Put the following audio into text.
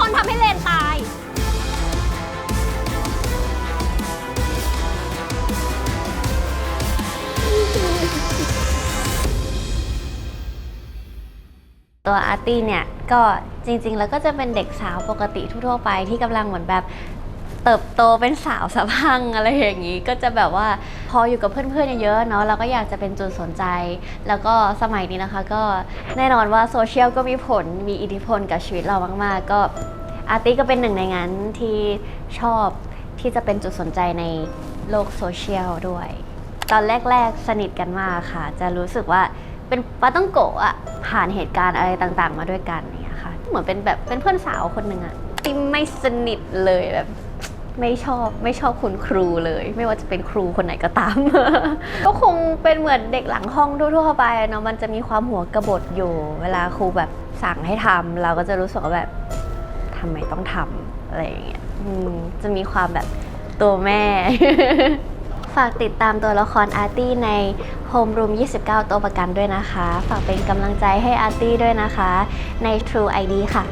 มันทำให้เลนตาย ตัวอาร์ตี้เนี่ยก็จริงๆ แล้วก็จะเป็นเด็กสาวปกติทั่วๆไปที่กำลังเหมือนแบบเติบโตเป็นสาวสะพังอะไรอย่างนี้ ก็จะแบบว่าพออยู่กับเพื่อนๆเยอะๆเนาะเราก็อยากจะเป็นจุดสนใจ แล้วก็สมัยนี้นะคะ ก็แน่นอนว่าโซเชียลก็มีผลมีอิทธิพลกับชีวิตเรามากๆ ก็ อาร์ตี้ก็เป็นหนึ่งในนั้นที่ชอบที่จะเป็นจุดสนใจในโลกโซเชียลด้วย ตอนแรก ๆ สนิทกันมากค่ะ จะรู้สึกว่าเป็นปาต้องโกะอะผ่านเหตุการณ์อะไรต่างๆ มาด้วยกันเนี่ยค่ะ เหมือนเป็นแบบเป็นเพื่อนสาวคนหนึ่งอะที่ไม่สนิทเลยแบบไม่ชอบไม่ชอบคุณครูเลย ไม่ว่าจะเป็นครูคนไหนก็ตาม ก็คงเป็นเหมือนเด็กหลังห้องทั่วๆไปเนาะมันจะมีความหัวกระบฏอยู่ เวลาครูแบบสั่งให้ทำเราก็จะรู้สึกว่าแบบ ทำไมต้องทำอะไรอย่างเงี้ยอืมจะมีความแบบตัวแม่ ฝากติดตามตัวละครอาร์ตี้ใน Home Room 29 ตัวประกันด้วยนะคะ ฝากเป็นกำลังใจให้อาร์ตี้ด้วยนะคะ ใน True ID ค่ะ